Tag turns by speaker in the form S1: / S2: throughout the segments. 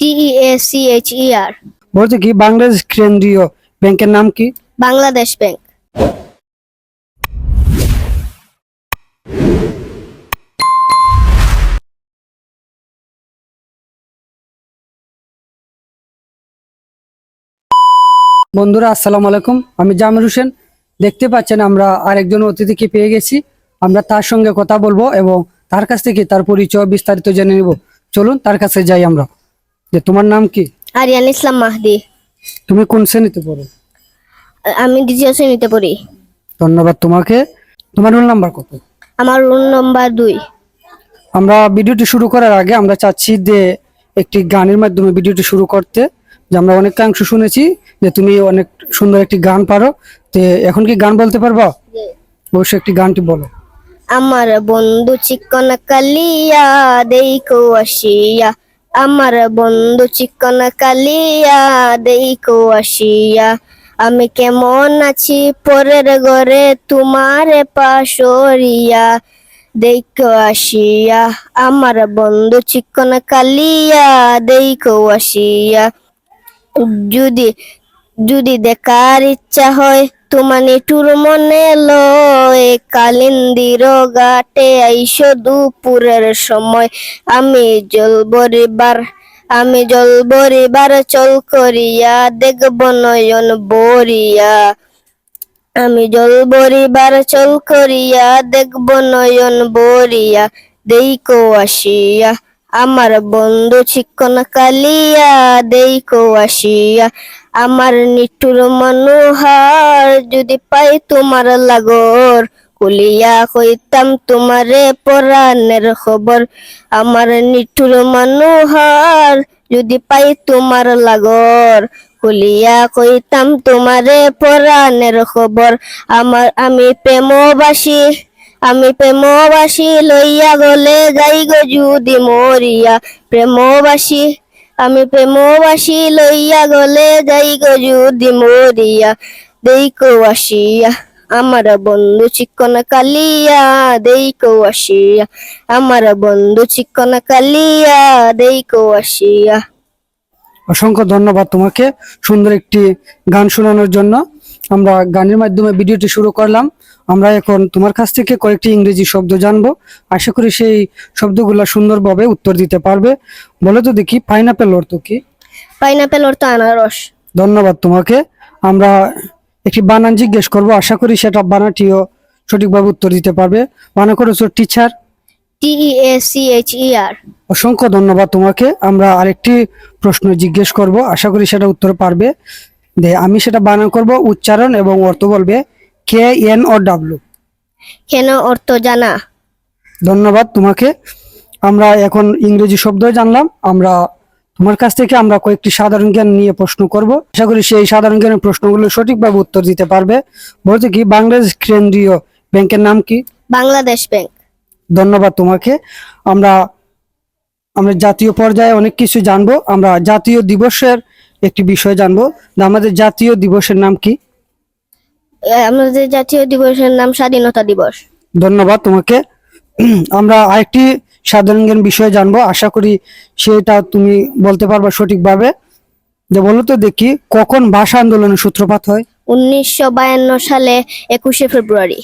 S1: T E A C H E আর
S2: বলছে কি বাংলাদেশ কেন্দ্রীয় ব্যাংকের নাম কি?
S1: বাংলাদেশ ব্যাংক।
S2: বন্ধুরা আসসালামু আলাইকুম। আমি জামির হোসেন। দেখতে পাচ্ছেন আমরা আরেকজন অতিথিকে পেয়ে গেছি। আমরা তার সঙ্গে কথা বলব এবং তার কাছ থেকে তার পরিচয় বিস্তারিত জেনে নিব। চলুন তার কাছে যাই আমরা। যে তোমার নাম কি?
S1: আরিয়ান ইসলাম মাহদি।
S2: তুমি কোন শ্রেণীতে পড়ো?
S1: আমি দ্বিতীয় শ্রেণীতে পড়ি।
S2: ধন্যবাদ তোমাকে। তোমার রোল নাম্বার কত?
S1: আমার রোল নাম্বার দুই।
S2: আমরা ভিডিওটি শুরু করার আগে আমরা চাচ্ছি যে একটি গানের মাধ্যমে ভিডিওটি শুরু করতে। যে আমরা অনেকাংশ শুনেছি যে তুমি অনেক সুন্দর একটি গান পারো। তো এখন কি গান বলতে পারবা? অবশ্যই একটি গানটি বলো।
S1: আমার বন্ধু চিকন কালিয়া দেইকো আসিয়া। আমার বন্ধু চিকন কালিয়া দেইকো আসিয়া। আমি কেমন আছি? পরের ঘরে তোমার পাশরিয়া দেইকো আসিয়া, আমার বন্ধু চিকন কালিয়া দেইকো আসিয়া। যদি যদি দেখার ইচ্ছা হয় তোমানি টুর মনে কালিন্দির ঘাটে আইসো দুপুরের সময়। আমি জল বরিবার আমি জল বরিবার চল করিয়া দেখব নয়ন বরিয়া। আমি জল বরিবার চল করিয়া দেখব নয়ন বরিয়া। দেইকো আসিয়া, আমার বন্ধু চিকন কালিয়া দেইকো আসিয়া আমার নিঠুর মনোহার, যদি পাই তোমার লাগর, কুলিয়া কইতাম তোমারে পরাণের খবর। আমার নিঠুর মনোহার, যদি পাই তোমার লাগর, কুলিয়া কইতাম তোমারে পরাণের খবর। আমার, আমি প্রেমবাসী আমি প্রেমবাসী লইয়া গলে যাই গো যদি মরিয়া। প্রেমবাসী আমি প্রেমবাসী লইয়া গলে যাই গজুদি মরিয়া। দেইকো আসিয়া, আমার বন্ধু চিকন কালিয়া দেইকো আসিয়া, আমার বন্ধু চিকন কালিয়া দেইকো আসিয়া।
S2: অসংখ্য ধন্যবাদ তোমাকে সুন্দর একটি গান শোনানোর জন্য। আমরা গানের মাধ্যমে ভিডিওটি শুরু করলাম। আমরা এখন তোমার কাছ থেকে কয়েকটি ইংরেজি শব্দ জানব। আশা করি সেই শব্দগুলো সুন্দরভাবে উত্তর দিতে পারবে। বলে তো দেখি পাইনাপেল অর্থ কি?
S1: পাইনাপেল অর্থ আনারস।
S2: ধন্যবাদ তোমাকে। আমরা একটি বানান জিজ্ঞেস করব। আশা করি সেটা বানানটিও সঠিকভাবে উত্তর দিতে পারবে। বানা করেছ teacher
S1: T E A C H E R
S2: অসংখ্য ধন্যবাদ তোমাকে। আমরা আরেকটি প্রশ্ন জিজ্ঞেস করব। আশা করি সেটা উত্তর পারবে। দে আমি সেটা বানান করব উচ্চারণ এবং অর্থ বলবে কে এন ও ডাব্লু।
S1: কেন অর্থ জানা?
S2: ধন্যবাদ তোমাকে। আমরা এখন ইংরেজি শব্দ জানলাম। আমরা তোমার কাছ থেকে আমরা কয়েকটি সাধারণ জ্ঞান নিয়ে প্রশ্ন করব। আশা করি সেই সাধারণ জ্ঞানের প্রশ্নগুলো সঠিকভাবে উত্তর দিতে পারবে। বলতে কি বাংলাদেশ কেন্দ্রীয় ব্যাংকের নাম কি?
S1: বাংলাদেশ ব্যাংক।
S2: ধন্যবাদ তোমাকে। আমরা আমরা জাতীয় পর্যায়ে অনেক কিছু জানব। আমরা জাতীয় দিবসের একটি বিষয় জানব আমাদের জাতীয় দিবসের নাম কি?
S1: আমাদের জাতীয় দিবসের নাম স্বাধীনতা দিবস।
S2: ধন্যবাদ তোমাকে। আমরা আরেকটি সাধারণ জ্ঞান বিষয় জানব। আশা করি সেটা তুমি বলতে পারবা সঠিকভাবে। যে বলো তো দেখি কখন ভাষা আন্দোলনের সূত্রপাত হয়?
S1: উনিশশো বায়ান্ন সালে একুশে ফেব্রুয়ারি।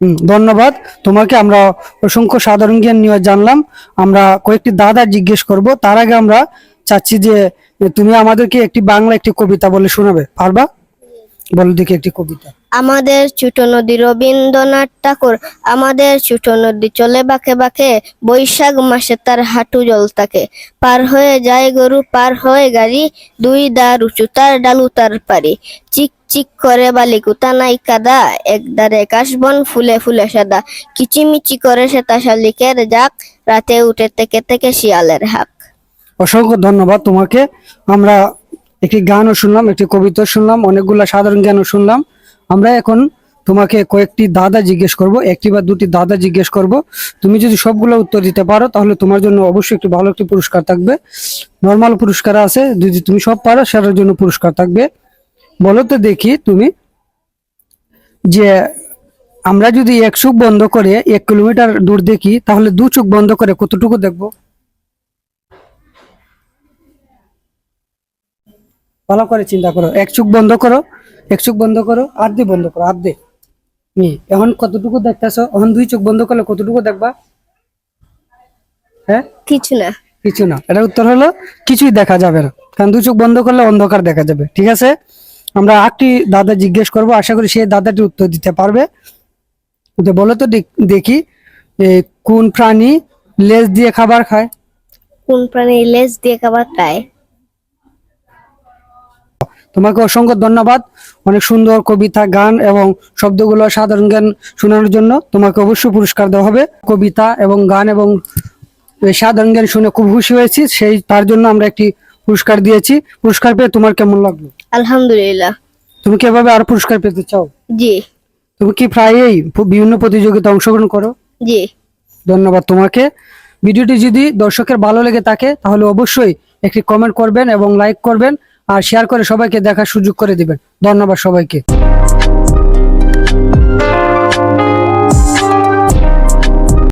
S2: হুম, ধন্যবাদ। তোমাকে আমরা অসংখ্য সাধারণ জ্ঞান নিয়ে জানলাম। আমরা কয়েকটি দাদা জিজ্ঞেস করব। তার আগে আমরা চাচ্ছি যে তুমি আমাদেরকে একটি বাংলা একটি কবিতা বলে শোনাবে। পারবা? বলো দেখি একটি কবিতা।
S1: আমাদের ছোট নদী রবীন্দ্রনাথ ঠাকুর, আমাদের ছোট নদী চলে বাঁকে বাঁকে, বৈশাখ মাসে তার হাঁটু জল থাকে পার হয়ে যায় গরু, পার হয়ে গাড়ি, দুই দার উঁচু তার ডালু তার পারি চিক চিক করে বালিকুতা নাই কাদা, এক দারে কাশবন ফুলে ফুলে সাদা। কিচিমিচি করে সেতা শালিকের যাক রাতে উঠে থেকে থেকে শিয়ালের হাক।
S2: অসংখ্য ধন্যবাদ তোমাকে। আমরা একটি গানও শুনলাম, একটি কবিতা শুনলাম, অনেকগুলা সাধারণ জ্ঞানও শুনলাম। আমরা এখন তোমাকে কয়েকটি দাদা জিজ্ঞেস করব, একটি বা দুটি দাদা জিজ্ঞেস করব। তুমি যদি সবগুলো উত্তর দিতে পারো, তাহলে তোমার জন্য অবশ্যই একটি ভালো একটি পুরস্কার থাকবে। নর্মাল পুরস্কার আছে, যদি তুমি সব পারো, সেটার জন্য পুরস্কার থাকবে। বলো তো দেখি তুমি যে আমরা যদি এক চোখ বন্ধ করে এক কিলোমিটার দূর দেখি, তাহলে দু চোখ বন্ধ করে কতটুকু দেখব? ভালো করে চিন্তা করো। এক চোখ বন্ধ করো এক চোখ বন্ধ করো আর দিয়ে বন্ধ করো আর এখন কতটুকু দেখতেছো? এখন দুই চোখ বন্ধ করলে কতটুকু দেখবা? হ্যাঁ?
S1: কিছু না।
S2: কিছু না। এটার উত্তর হলো কিছুই দেখা যাবে না। কারণ দুই চোখ বন্ধ করলে অন্ধকার দেখা যাবে ঠিক আছে? আমরা আরেকটি দাদা জিজ্ঞেস করব আশা করি সেই দাদাটি উত্তর দিতে পারবে। তো বলো তো দেখ- কোন প্রাণী লেজ দিয়ে খাবার খায়?
S1: কোন প্রাণী লেজ দিয়ে খাবার খায়?
S2: তোমাকে অসংখ্য ধন্যবাদ। অনেক সুন্দর কবিতা গান এবং শব্দগুলো সাধারণ জ্ঞান শোনানোর জন্য তোমাকে অবশ্যই পুরস্কার দেওয়া হবে। কবিতা এবং গান এবং সাধারণ জ্ঞান শুনে খুব খুশি হয়েছি। সেই তার জন্য আমরা একটি পুরস্কার দিয়েছি। পুরস্কার পেয়ে তোমার কেমন লাগল?
S1: আলহামদুলিল্লাহ।
S2: তুমি কি এভাবে আরও পুরস্কার পেতে চাও?
S1: জি।
S2: তুমি কি প্রায়ই বিভিন্ন প্রতিযোগিতা অংশগ্রহণ করো?
S1: জি।
S2: ধন্যবাদ তোমাকে। ভিডিওটি যদি দর্শকের ভালো লেগে থাকে তাহলে অবশ্যই একটি কমেন্ট করবেন এবং লাইক করবেন। আর শেয়ার করে সবাইকে দেখার সুযোগ করে দিবেন। ধন্যবাদ সবাইকে।